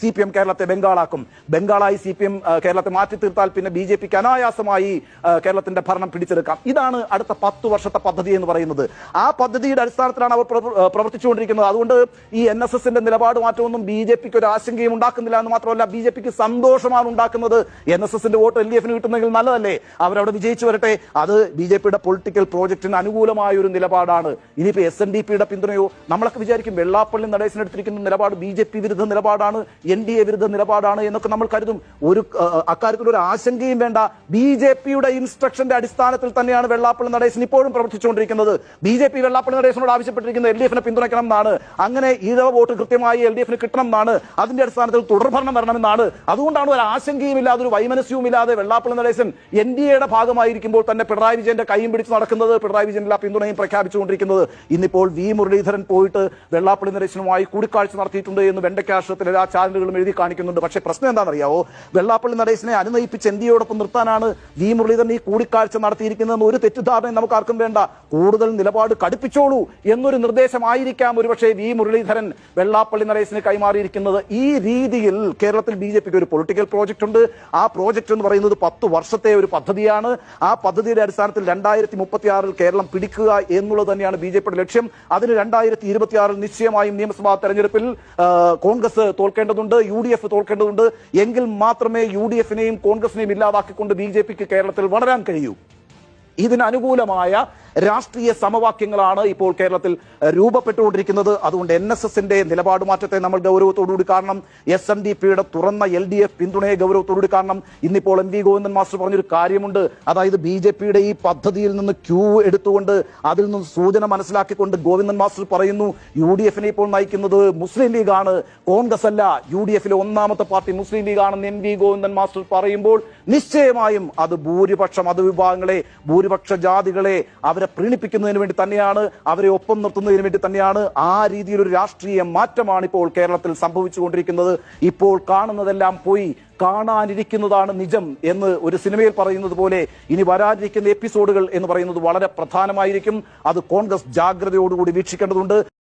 C P M കേരളത്തെ ബംഗാളാക്കും. ബംഗാളായി സി പി എം കേരളത്തെ മാറ്റി തീർത്താൽ പിന്നെ ബി ജെ പിക്ക് അനായാസമായി കേരളത്തിന്റെ ഭരണം പിടിച്ചെടുക്കാം. ഇതാണ് അടുത്ത പത്ത് വർഷത്തെ പദ്ധതി എന്ന് പറയുന്നത്. ആ പദ്ധതിയുടെ അടിസ്ഥാനത്തിലാണ് അവർ പ്രവർത്തിച്ചുകൊണ്ടിരിക്കുന്നത്. അതുകൊണ്ട് ഈ എൻ എസ് എസിന്റെ നിലപാട് മാറ്റമൊന്നും ബി ജെ പിക്ക് ഒരു ആശങ്കയും ഉണ്ടാക്കുന്നില്ല എന്ന് മാത്രമല്ല ബി ജെ പിക്ക് സന്തോഷമാണ് ഉണ്ടാക്കുന്നത്. എൻ എസ് എസിന്റെ വോട്ട് എൽ ഡി എഫിന് കിട്ടുന്നെങ്കിൽ നല്ലതല്ലേ? അവരവിടെ വിജയിച്ചു വരട്ടെ. അത് ബി ജെ പിയുടെ പൊളിറ്റിക്കൽ പ്രോജക്റ്റിന് അനുകൂലമായ ഒരു നിലപാടാണ്. ഇനിയിപ്പോ എസ് എൻ ഡി പിയുടെ പിന്തുണയോ? നമ്മളൊക്കെ വിചാരിക്കും വെള്ളാപ്പള്ളി നടേശനെടുത്തിരിക്കുന്ന നിലപാട് ബി ജെ പി വിരുദ്ധ നിലപാടാണ്. എൻ ഡി എ വിരുദ്ധ നിലപാടാണ് എന്നൊക്കെ നമ്മൾ കരുതും. ഒരു ആ, അക്കാര്യത്തിൽ ഒരു ആശങ്കയും വേണ്ട. ബി ജെ പിയുടെ ഇൻസ്ട്രക്ഷന്റെ അടിസ്ഥാനത്തിൽ തന്നെയാണ് വെള്ളാപ്പള്ളി നടേശൻ ഇപ്പോഴും പ്രവർത്തിച്ചുകൊണ്ടിരിക്കുന്നത്. ബി ജെ പി വെള്ളാപ്പള്ളി നടേശനോട് ആവശ്യപ്പെട്ടിരിക്കുന്നത് എൽ ഡി എഫിനെ പിന്തുണയ്ക്കണം എന്നാണ് അങ്ങനെ ഈഴവ വോട്ട് കൃത്യമായി എൽ ഡി എഫിന് കിട്ടണം എന്നാണ് അതിന്റെ അടിസ്ഥാനത്തിൽ തുടർഭരണം വരണമെന്നാണ്. അതുകൊണ്ടാണ് ഒരു ആശങ്കയും ഇല്ലാതെ ഒരു വൈമനസ്യവും ഇല്ലാതെ വെള്ളാപ്പള്ളി നടേശൻ എൻ ഡി എയുടെ ഭാഗമായിരിക്കുമ്പോൾ തന്നെ പിണറായി വിജയന്റെ കൈയും പിടിച്ച് നടക്കുന്നത് പിണറായി വിജയൻ എല്ലാ പിന്തുണയും പ്രഖ്യാപിച്ചുകൊണ്ടിരിക്കുന്നത്. ഇന്നിപ്പോൾ വി മുരളീധരൻ പോയിട്ട് വെള്ളാപ്പള്ളി നടേശനുമായി കൂടിക്കാഴ്ച നടത്തിയിട്ടുണ്ട് എന്ന് വെണ്ടക്കാശ്രത്തിൽ എല്ലാ ചാനലുകളും എഴുതി കാണിക്കുന്നുണ്ട്. പക്ഷേ പ്രശ്നം എന്താണെന്നറിയാവോ? വെള്ളാപ്പള്ളി നടേശനെ അനുനയിപ്പിച്ച് എന്തിയോടൊപ്പം നിർത്താനാണ് വി മുരളീധരൻ ഈ കൂടിക്കാഴ്ച നടത്തിയിരിക്കുന്നതെന്ന് ഒരു തെറ്റിദ്ധാരണയും നമുക്ക് ആർക്കും വേണ്ട. കൂടുതൽ നിലപാട് കടുപ്പിച്ചോളൂ എന്നൊരു നിർദ്ദേശമായിരിക്കാം ഒരുപക്ഷെ വി മുരളീധരൻ വെള്ളാപ്പള്ളി നടേശന് കൈമാറിയിരിക്കുന്നത്. ഈ രീതിയിൽ കേരളത്തിൽ ബി ഒരു പൊളിറ്റിക്കൽ പ്രോജക്റ്റ് ഉണ്ട്. ആ പ്രോജക്റ്റ് എന്ന് പറയുന്നത് പത്ത് വർഷത്തെ ഒരു പദ്ധതിയാണ്. ആ പദ്ധതിയുടെ അടിസ്ഥാനത്തിൽ രണ്ടായിരത്തി മുപ്പത്തി ആറിൽ കേരളം പിടിക്കുക എന്നുള്ളത് തന്നെയാണ് ബി ലക്ഷ്യം. അതിന് രണ്ടായിരത്തി ഇരുപത്തിയാറിൽ നിശ്ചയമായും നിയമസഭാ തെരഞ്ഞെടുപ്പിൽ കോൺഗ്രസ് കോൺഗ്രസ് തോൽക്കേണ്ടതുണ്ട് യു ഡി എഫ് തോൽക്കേണ്ടതുണ്ട്. എങ്കിൽ മാത്രമേ യു ഡി എഫിനെയും കോൺഗ്രസിനെയും ഇല്ലാതാക്കിക്കൊണ്ട് ബി ജെ പിക്ക് കേരളത്തിൽ വളരാൻ കഴിയൂ. ഇതിന് അനുകൂലമായ രാഷ്ട്രീയ സമവാക്യങ്ങളാണ് ഇപ്പോൾ കേരളത്തിൽ രൂപപ്പെട്ടുകൊണ്ടിരിക്കുന്നത്. അതുകൊണ്ട് എൻ എസ് എസിന്റെ നിലപാട് മാറ്റത്തെ നമ്മൾ ഗൗരവത്തോടുകൂടി കാണണം. എസ് എൻ ഡി പിയുടെ തുറന്ന എൽ ഡി എഫ് പിന്തുണയെ ഗൗരവത്തോടുകൂടി കാണണം. ഇന്നിപ്പോൾ എം വി ഗോവിന്ദൻ മാസ്റ്റർ പറഞ്ഞൊരു കാര്യമുണ്ട്. അതായത് ബി ജെ പിയുടെ ഈ പദ്ധതിയിൽ നിന്ന് ക്യൂ എടുത്തുകൊണ്ട് അതിൽ നിന്ന് സൂചന മനസ്സിലാക്കിക്കൊണ്ട് ഗോവിന്ദൻ മാസ്റ്റർ പറയുന്നു യു ഡി എഫിനെ ഇപ്പോൾ നയിക്കുന്നത് മുസ്ലിം ലീഗാണ്. കോൺഗ്രസ് അല്ല യു ഡി എഫിലെ ഒന്നാമത്തെ പാർട്ടി മുസ്ലിം ലീഗാണെന്ന് എം വി ഗോവിന്ദൻ മാസ്റ്റർ പറയുമ്പോൾ നിശ്ചയമായും അത് ഭൂരിപക്ഷം അത് വിഭാഗങ്ങളെ മതവിഭാഗങ്ങളെ ഭൂരിപക്ഷ ജാതികളെ അവരെ പ്രീണിപ്പിക്കുന്നതിന് വേണ്ടി തന്നെയാണ് അവരെ ഒപ്പം നിർത്തുന്നതിന് വേണ്ടി തന്നെയാണ് ആ രീതിയിലൊരു രാഷ്ട്രീയ മാറ്റമാണ് ഇപ്പോൾ കേരളത്തിൽ സംഭവിച്ചുകൊണ്ടിരിക്കുന്നത്. ഇപ്പോൾ കാണുന്നതെല്ലാം പോയി കാണാനിരിക്കുന്നതാണ് നിജം എന്ന് ഒരു സിനിമയിൽ പറയുന്നത് പോലെ ഇനി വരാനിരിക്കുന്ന എപ്പിസോഡുകൾ എന്ന് പറയുന്നത് വളരെ പ്രധാനമായിരിക്കും. അത് കോൺഗ്രസ് ജാഗ്രതയോടുകൂടി വീക്ഷിക്കേണ്ടതുണ്ട്.